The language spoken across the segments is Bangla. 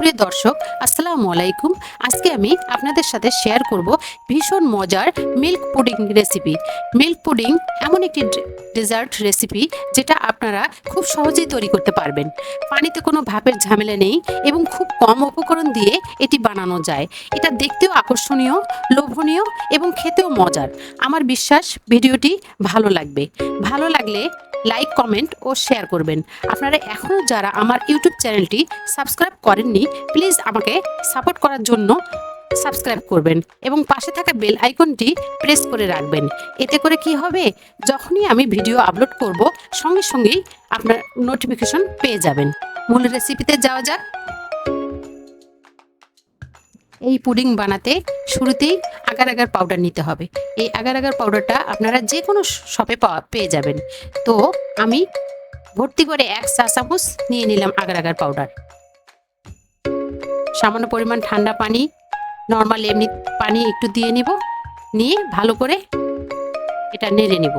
সুপ্রিয় দর্শক, আসসালামু আলাইকুম। আজকে আমি আপনাদের সাথে শেয়ার করব ভীষণ মজার milk pudding recipe milk pudding এমন একটি ডেজার্ট রেসিপি যেটা আপনারা খুব সহজেই তৈরি করতে পারবেন। পানিতে কোনো ভাপের ঝামেলা নেই এবং খুব কম উপকরণ দিয়ে এটি বানানো যায়। এটা দেখতেও আকর্ষণীয়, লোভনীয় এবং খেতেও মজার। আমার বিশ্বাস, ভিডিওটি ভালো লাগবে। ভালো লাগলে লাইক কমেন্ট ও শেয়ার করবেন। আপনারা এখনও যারা আমার ইউটিউব চ্যানেলটি সাবস্ক্রাইব করেননি প্লিজ আমাকে সাপোর্ট করার জন্য সাবস্ক্রাইব করবেন এবং পাশে থাকা বেল আইকনটি প্রেস করে রাখবেন। এতে করে কি হবে? যখনই আমি ভিডিও আপলোড করব, সঙ্গে সঙ্গেই আপনার নোটিফিকেশন পেয়ে যাবেন। মূল রেসিপিতে যাওয়া যাক। এই পুডিং বানাতে শুরুতেই আগার আগার পাউডার নিতে হবে। এই আগার আগার পাউডারটা আপনারা যে কোনো শপে পাওয়া, পেয়ে যাবেন। তো আমি ভর্তি করে এক চা চামচ নিয়ে নিলাম আগার আগার পাউডার সামান্য পরিমাণ ঠান্ডা পানি নর্মাল এমনি পানি একটু দিয়ে নিব, নিয়ে ভালো করে এটা নেড়ে নিব।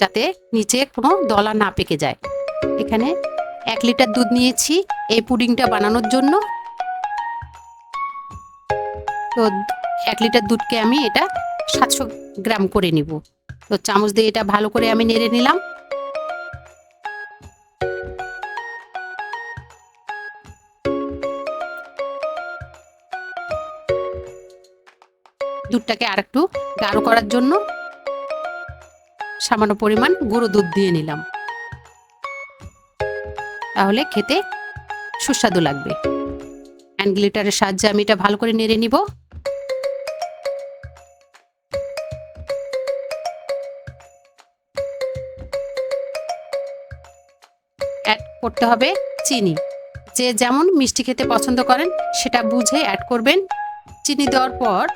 যাতে নিচে কোনো দলা না পেকে যায়। এখানে এক লিটার দুধ নিয়েছি। এই পুডিংটা বানানোর জন্য তো এক লিটার দুধকে আমি এটা সাতশো গ্রাম করে নিব। তো চামচ দিয়ে এটা ভালো করে আমি নেড়ে নিলাম। দুধটাকে আর একটু গাঢ় করার জন্য সামান্য পরিমাণ গুঁড়ো দুধ দিয়ে নিলাম। তাহলে খেতে সুস্বাদু লাগবে। অ্যান্ড গ্লিটারের সাহায্যে আমি এটা ভালো করে নেড়ে নিব। অ্যাড করতে হবে চিনি। যে যেমন মিষ্টি খেতে পছন্দ করেন, সেটা বুঝে অ্যাড করবেন। চিনি দেওয়ার পর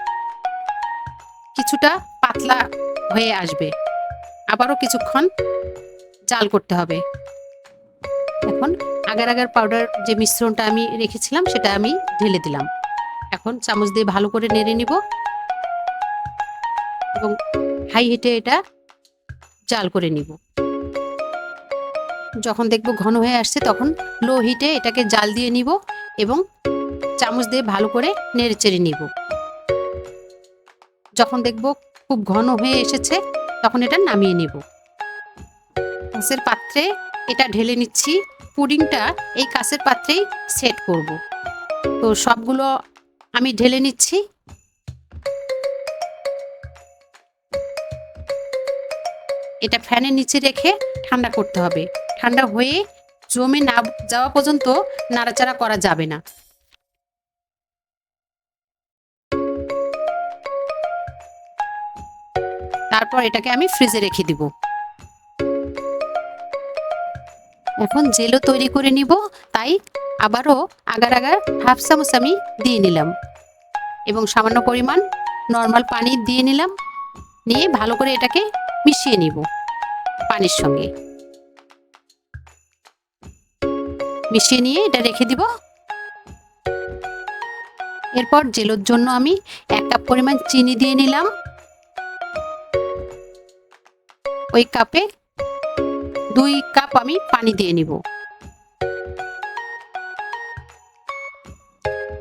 কিছুটা পাতলা হয়ে আসবে। আবারও কিছুক্ষণ জাল করতে হবে। এখন আগার আগার পাউডার যে মিশ্রণটা আমি রেখেছিলাম, সেটা আমি ঢেলে দিলাম। এখন চামচ দিয়ে ভালো করে নেড়ে নিব। এবং হাই হিটে এটা জাল করে নিব। যখন দেখব ঘন হয়ে আসছে, তখন লো হিটে এটাকে জাল দিয়ে নিব এবং চামচ দিয়ে ভালো করে নেড়ে চেড়ে নিব। যখন দেখব খুব ঘন হয়ে এসেছে, তখন এটা নামিয়ে নিব। কাঁচের পাত্রে এটা ঢেলে নিচ্ছি, পুডিংটা এই কাঁচের পাত্রেই সেট করব। তো সবগুলো আমি ঢেলে নিচ্ছি। এটা ফ্যানের নিচে রেখে ঠান্ডা করতে হবে। ঠান্ডা হয়ে জমে না যাওয়া পর্যন্ত নাড়াচাড়া করা যাবে না। তারপর এটাকে আমি ফ্রিজে রেখে দিব। এখন জেলও তৈরি করে নিব, তাই আবারও আগার আগার হাফ চামচ আমি দিয়ে নিলাম। এবং সামান্য পরিমাণ নর্মাল পানি দিয়ে নিলাম, নিয়ে ভালো করে এটাকে মিশিয়ে নিব পানির সঙ্গে। মিশিয়ে নিয়ে এটা রেখে দিব। এরপর জেলোর জন্য আমি এক কাপ পরিমাণ চিনি দিয়ে নিলাম। ওই কাপে দুই কাপ আমি পানি দিয়ে নিব।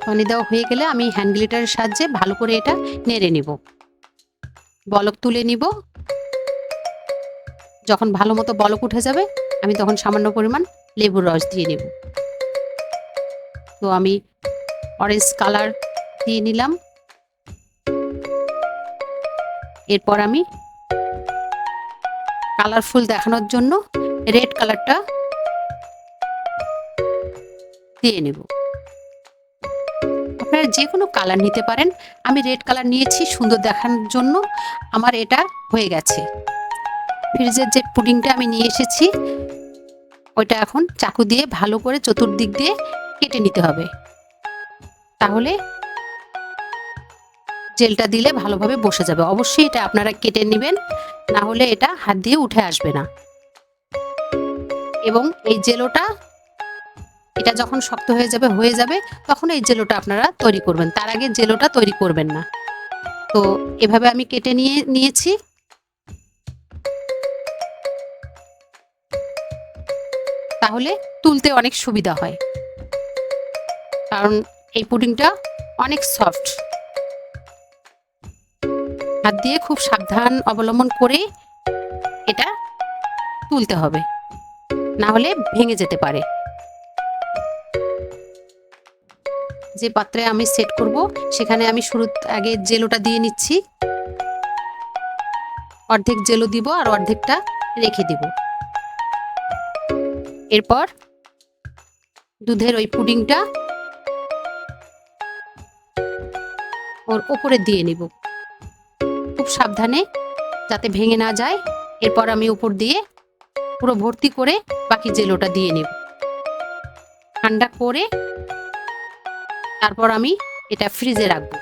পানি দেওয়া হয়ে গেলে আমি হ্যান্ড গ্লিটারের সাহায্যে ভালো করে এটা নেড়ে নিব। বলক তুলে নিব। যখন ভালো মতো বলক উঠে যাবে, আমি তখন সামান্য পরিমাণ লেবুর রস দিয়ে নেব। তো আমি অরেঞ্জ কালার দিয়ে নিলাম। এরপর আমি কালারফুল দেখানোর জন্য রেড কালারটা দিয়ে নেব। আপনারা যে কোনো কালার নিতে পারেন। আমি রেড কালার নিয়েছি, সুন্দর দেখানোর জন্য আমার এটা হয়ে গেছে। ফ্রিজের যে পুডিংটা আমি নিয়ে এসেছি ওইটা এখন চাকু দিয়ে ভালো করে চতুর্দিক দিয়ে কেটে নিতে হবে। তাহলে জেলটা দিলে ভালোভাবে বসে যাবে। অবশ্যই এটা আপনারা কেটে নেবেন, না হলে এটা হাত দিয়ে উঠে আসবে না। এবং এই জেলোটা, এটা যখন শক্ত হয়ে যাবে হয়ে যাবে, তখন এই জেলোটা আপনারা তৈরি করবেন। তার আগে জেলোটা তৈরি করবেন না। তো এভাবে আমি কেটে নিয়ে, নিয়েছি। তাহলে তুলতে অনেক সুবিধা হয়। কারণ এই পুডিংটা অনেক সফট। হাত দিয়ে খুব সাবধান অবলম্বন করে এটা তুলতে হবে। না হলে ভেঙে যেতে পারে। যে পাত্রে আমি সেট করব, সেখানে আমি শুরু আগে জেলোটা দিয়ে নিচ্ছি। অর্ধেক জেলো দিব আর অর্ধেকটা রেখে দিব। এরপর দুধের ওই পুডিংটা ওর ওপরে দিয়ে নিব। খুব সাবধানে যাতে ভেঙে না যায়। এরপর আমি উপর দিয়ে পুরো ভর্তি করে বাকি জেলোটা দিয়ে নেব। ঠান্ডা করে তারপর আমি এটা ফ্রিজে রাখব।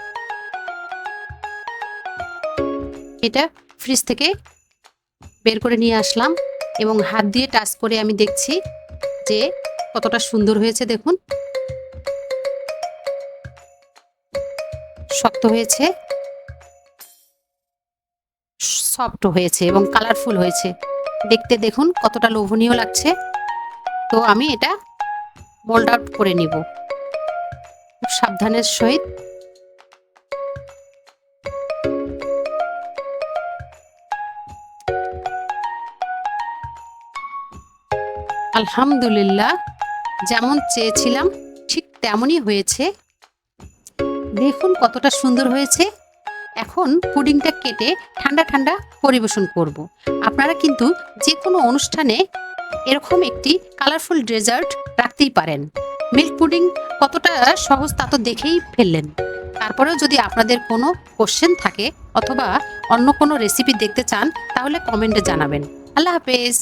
এটা ফ্রিজ থেকে বের করে নিয়ে আসলাম। এবং হাত দিয়ে টাচ করে আমি দেখছি যে কতটা সুন্দর হয়েছে, দেখুন। শক্ত হয়েছে। সফট হয়েছে এবং কালারফুল হয়েছে। দেখতে দেখুন কতটা লোভনীয় লাগছে। তো আমি এটা মোল্ড আউট করে নিব। খুব সাবধানের সহিত আলহামদুলিল্লাহ, যেমন চেয়েছিলাম, ঠিক তেমনই হয়েছে। দেখুন কতটা সুন্দর হয়েছে। এখন পুডিংটা কেটে ঠান্ডা ঠান্ডা পরিবেশন করব। আপনারা কিন্তু যে কোনো অনুষ্ঠানে এরকম একটি কালারফুল ডেজার্ট রাখতেই পারেন। মিল্ক পুডিং কতটা সহজ তা তো দেখেই ফেললেন। তারপরেও যদি আপনাদের কোনো কোশ্চেন থাকে অথবা অন্য কোনো রেসিপি দেখতে চান, তাহলে কমেন্টে জানাবেন। আল্লাহ হাফেজ।